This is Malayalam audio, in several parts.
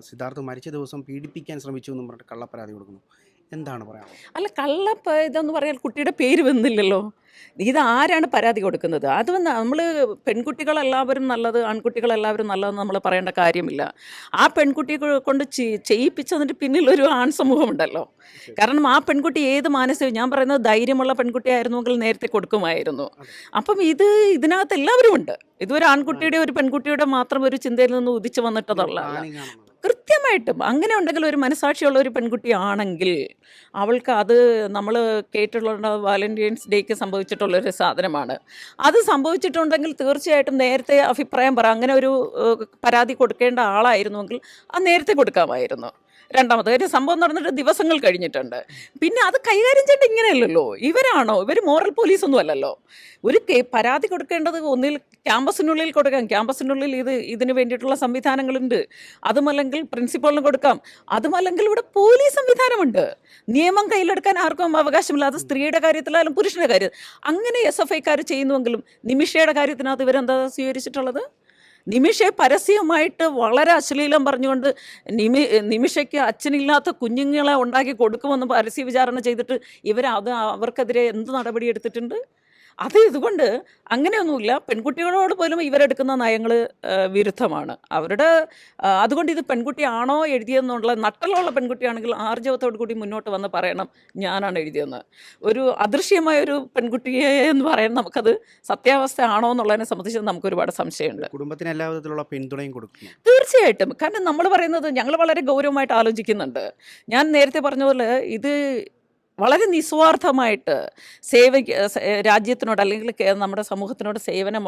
സിദ്ധാർത്ഥ് മരിച്ച ദിവസം പീഡിപ്പിക്കാൻ ശ്രമിച്ചു എന്നും പറഞ്ഞിട്ട് കള്ളപ്പരാതി കൊടുക്കുന്നു. എന്താണ് പറയാം അല്ല കള്ള ഇതെന്ന് പറയാൻ കുട്ടിയുടെ പേര് വന്നില്ലല്ലോ. ഇത് ആരാണ് പരാതി കൊടുക്കുന്നത്? അത് നമ്മൾ പെൺകുട്ടികളെല്ലാവരും നല്ലത് ആൺകുട്ടികളെല്ലാവരും നല്ലതെന്ന് നമ്മൾ പറയേണ്ട കാര്യമില്ല. ആ പെൺകുട്ടിയെ കൊണ്ട് ചെയ്- ചെയ്യിപ്പിച്ചതിന്റെ പിന്നിൽ ഒരു ആൺ സമൂഹമുണ്ടല്ലോ കാരണം ആ പെൺകുട്ടി ഏത് മാനസിക ഞാൻ പറയുന്നത് ധൈര്യമുള്ള പെൺകുട്ടിയായിരുന്നുവെങ്കിൽ നേരത്തെ കൊടുക്കുമായിരുന്നു. അപ്പം ഇത് ഇതിനകത്ത് എല്ലാവരും ഉണ്ട് ഇതൊരു ആൺകുട്ടിയുടെ ഒരു പെൺകുട്ടിയുടെ മാത്രം ഒരു ചിന്തയിൽ നിന്ന് ഉദിച്ചു വന്നിട്ടതല്ല. കൃത്യമായിട്ടും അങ്ങനെ ഉണ്ടെങ്കിൽ ഒരു മനസാക്ഷിയുള്ള ഒരു പെൺകുട്ടിയാണെങ്കിൽ അവൾക്ക് അത് നമ്മൾ കേട്ടിട്ടുള്ള വാലന്റൈൻസ് ഡേക്ക് സംഭവിച്ചിട്ടുള്ളൊരു സാധനമാണ്. അത് സംഭവിച്ചിട്ടുണ്ടെങ്കിൽ തീർച്ചയായിട്ടും നേരത്തെ അഭിപ്രായം പറ. അങ്ങനെ ഒരു പരാതി കൊടുക്കേണ്ട ആളായിരുന്നുവെങ്കിൽ അത് നേരത്തെ കൊടുക്കാമായിരുന്നു. രണ്ടാമത് കാര്യം സംഭവം നടന്നിട്ട് ദിവസങ്ങൾ കഴിഞ്ഞിട്ടുണ്ട്. പിന്നെ അത് കൈകാര്യം ചെയ്യേണ്ട ഇങ്ങനെയല്ലല്ലോ. ഇവരാണോ? ഇവർ മോറൽ പോലീസ് ഒന്നും അല്ലല്ലോ. ഒരു പരാതി കൊടുക്കേണ്ടത് ഒന്നിൽ ക്യാമ്പസിനുള്ളിൽ കൊടുക്കാം. ക്യാമ്പസിനുള്ളിൽ ഇത് ഇതിന് വേണ്ടിയിട്ടുള്ള സംവിധാനങ്ങളുണ്ട്. അതുമല്ലെങ്കിൽ പ്രിൻസിപ്പളിന് കൊടുക്കാം. അതുമല്ലെങ്കിൽ ഇവിടെ പോലീസ് സംവിധാനമുണ്ട്. നിയമം കയ്യിലെടുക്കാൻ ആർക്കും അവകാശമില്ല. അത് സ്ത്രീയുടെ കാര്യത്തിലായാലും പുരുഷന്റെ കാര്യം. അങ്ങനെ എസ് എഫ് ഐക്കാർ ചെയ്യുന്നുവെങ്കിലും നിമിഷയുടെ കാര്യത്തിനകത്ത് ഇവരെന്താ സ്വീകരിച്ചിട്ടുള്ളത്? നിമിഷയെ പരസ്യമായിട്ട് വളരെ അശ്ലീലം പറഞ്ഞുകൊണ്ട് നിമി നിമിഷയ്ക്ക് അച്ഛനില്ലാത്ത കുഞ്ഞുങ്ങളെ ഉണ്ടാക്കി കൊടുക്കുമെന്ന് പരസ്യ വിചാരണ ചെയ്തിട്ട് ഇവർ അത് അവർക്കെതിരെ എന്ത് നടപടി എടുത്തിട്ടുണ്ട് അത് ഇതുകൊണ്ട് അങ്ങനെയൊന്നുമില്ല. പെൺകുട്ടികളോട് പോലും ഇവരെടുക്കുന്ന നയങ്ങൾ വിരുദ്ധമാണ്. അവരുടെ അതുകൊണ്ട് ഇത് പെൺകുട്ടിയാണോ എഴുതിയെന്നുള്ള നട്ടലുള്ള പെൺകുട്ടിയാണെങ്കിൽ ആർജവത്തോടു കൂടി മുന്നോട്ട് വന്ന് പറയണം ഞാനാണ് എഴുതിയെന്ന്. ഒരു അദൃശ്യമായ ഒരു പെൺകുട്ടിയെ എന്ന് പറയാൻ നമുക്കത് സത്യാവസ്ഥ ആണോ എന്നുള്ളതിനെ സംബന്ധിച്ച് നമുക്ക് ഒരുപാട് സംശയമുണ്ട് കുടുംബത്തിന് എല്ലാ വിധത്തിലുള്ള പിന്തുണയും കൊടുക്കും തീർച്ചയായിട്ടും. കാരണം നമ്മൾ പറയുന്നത് ഞങ്ങൾ വളരെ ഗൗരവമായിട്ട് ആലോചിക്കുന്നുണ്ട്. ഞാൻ നേരത്തെ പറഞ്ഞ പോലെ ഇത് വളരെ നിസ്വാർത്ഥമായിട്ട് സേവ രാജ്യത്തിനോട് അല്ലെങ്കിൽ നമ്മുടെ സമൂഹത്തിനോട് സേവനം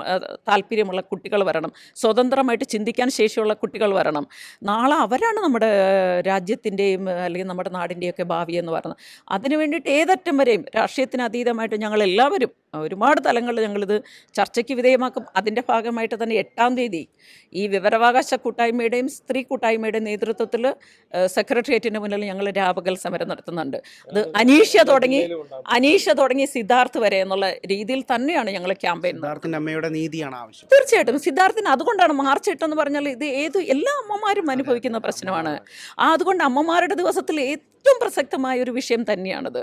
താല്പര്യമുള്ള കുട്ടികൾ വരണം. സ്വതന്ത്രമായിട്ട് ചിന്തിക്കാൻ ശേഷിയുള്ള കുട്ടികൾ വരണം. നാളെ അവരാണ് നമ്മുടെ രാജ്യത്തിന്റെയും അല്ലെങ്കിൽ നമ്മുടെ നാടിന്റെയൊക്കെ ഭാവി എന്ന് പറയുന്നത്. അതിനു വേണ്ടിയിട്ട് ഏതറ്റം വരെയും രാഷ്ട്രീയത്തിന് അതീതമായിട്ട് ഞങ്ങൾ എല്ലാവരും ഒരുപാട് തലങ്ങളിൽ ഞങ്ങളിത് ചർച്ചയ്ക്ക് വിധേയമാക്കും. അതിന്റെ ഭാഗമായിട്ട് തന്നെ എട്ടാം തീയതി ഈ വിവരാവകാശ കൂട്ടായ്മയുടെയും സ്ത്രീ കൂട്ടായ്മയുടെയും നേതൃത്വത്തിൽ സെക്രട്ടേറിയറ്റിന്റെ മുന്നിൽ ഞങ്ങൾ രാപകൽ സമരം നടത്തുന്നുണ്ട്. അത് അനീഷ തുടങ്ങി അനീഷ തുടങ്ങി സിദ്ധാർത്ഥ് വരെ എന്നുള്ള രീതിയിൽ തന്നെയാണ് ഞങ്ങൾ ക്യാമ്പയിൻ സിദ്ധാർത്ഥിന്റെ അമ്മയുടെ നീതിയാണ് ആവശ്യം. തീർച്ചയായിട്ടും. സിദ്ധാർത്ഥിന് അതുകൊണ്ടാണ് മാർച്ച് എട്ടെന്ന് പറഞ്ഞാൽ ഇത് ഏത് എല്ലാ അമ്മമാരും അനുഭവിക്കുന്ന പ്രശ്നമാണ്. അതുകൊണ്ട് അമ്മമാരുടെ ദിവസത്തിൽ ഏറ്റവും പ്രസക്തമായ ഒരു വിഷയം തന്നെയാണത്.